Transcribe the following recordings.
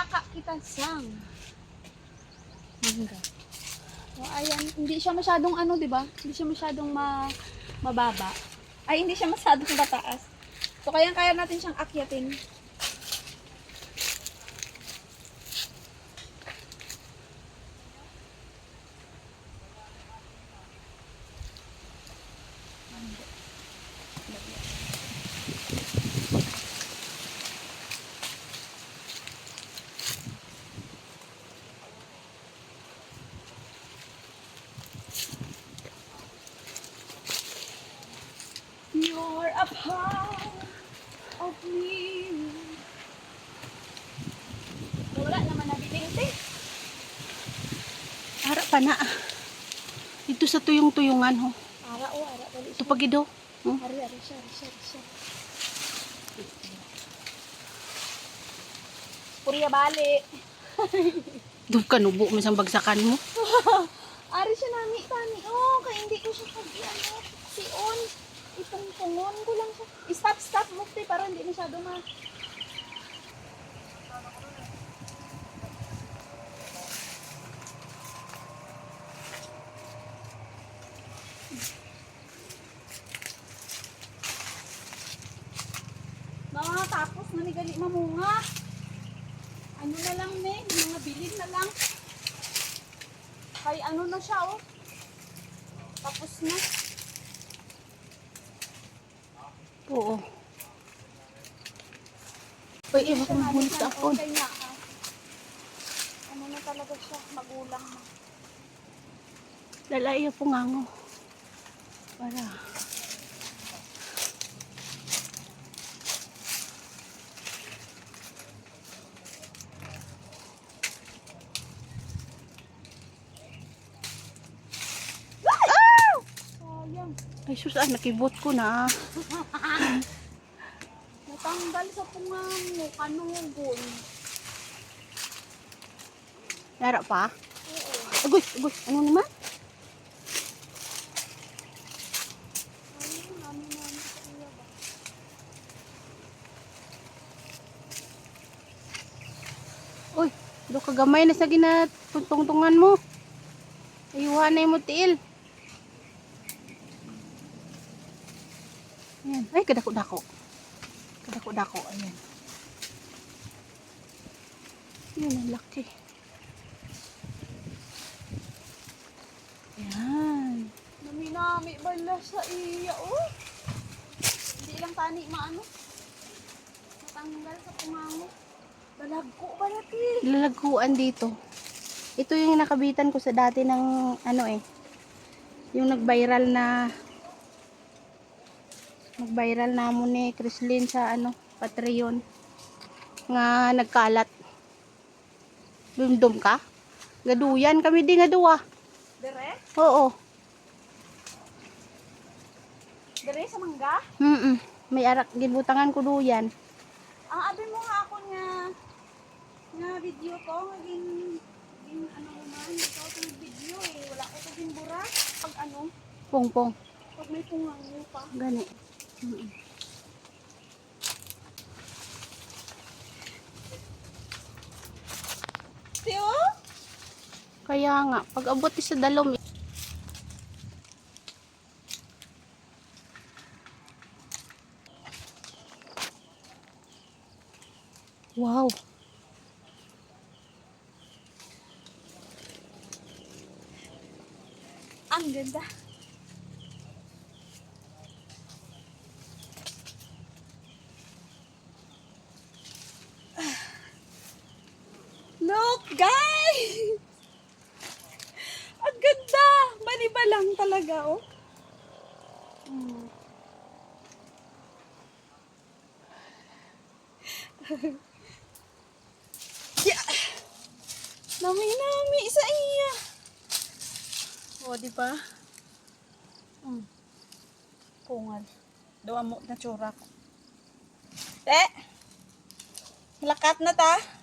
Yaka kita sang. Mangga. O, ayan, hindi siya masyadong ano, di ba? Hindi siya masyadong ma mababa. Ay, hindi siya masyadong mataas. So, kaya kaya natin siyang akyatin. You're a part of me. Wala naman na bininte. Ara pa na. Dito sa tuyong-tuyungan ho. Ara o, ara. Dali Ito pagido. Hmm? Ari, ari siya, ari siya, ari siya. Purya bali. Doon ka nubo mo isang bagsakan mo. Ari siya nani, tani. Oh, kaya hindi ko siya si on. Itungtungon ko lang siya. Stop, stop, mukti, para hindi masyado ma... Mga tapos manigali mamunga. Ano na lang, ne? Mga bilin na lang. Kay ano na siya, oh. Tapos na. Oo. Uy, iba ko mahulit sa ako. akon. Ano na talaga siya, magulang na. Lalaya po nga ngo. Para. Ay sus, ah, nakibot ko na. Natanggal sa pungang mo, kanugon. Nara pa? Oo. Agoy, agoy. Ano naman? Uy, do kagamay na sa ginatungtungan mo. Ayuhan na mo tiil. Ayan. Ay, kadako-dako. Kadako-dako. Ayan. Yun, ang laki. Ayan. Naminami bala sa iya, oh. Hindi lang tani maano. Natanggal sa pungango. Balagko ba natin? Lalagkuan dito. Ito yung nakabitan ko sa dati ng ano eh. Yung nag-viral na nag-viral na mo ni Chrislyn sa ano, Patreon. Nga nagkalat. Dumdum ka? Gaduyan kami di nga duwa. Dere? Oo. Dere sa mangga? Mm May arak gibutangan ko duyan. Ang abi mo nga ako nga nga video to, ngaging ngaging ano naman, ito sa video eh. Wala ko sa gimbura. Pag ano, Pongpong. pag may pungango pa. Gani. Tiyo? Kaya nga, pag abot sa dalom, Wow. Ang ganda. Guys! Ang ganda! Baliba lang talaga, oh. Mm. yeah. Nami-nami sa iya. O, di ba? Mm. Kungal. Dawa mo na tsura ko. Eh! Lakat na ta.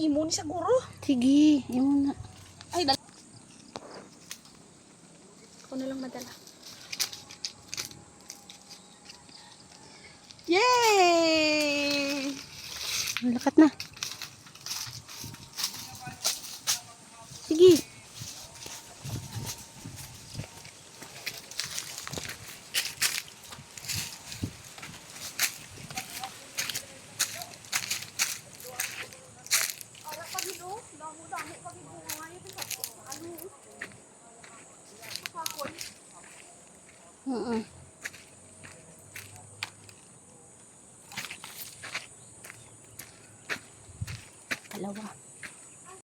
imo ni siguro. Sige, imo na. Ay, dala. Ako na lang madala. Yay! Lakat na. Sige. Sa ano. Kakoy. Mm-mm.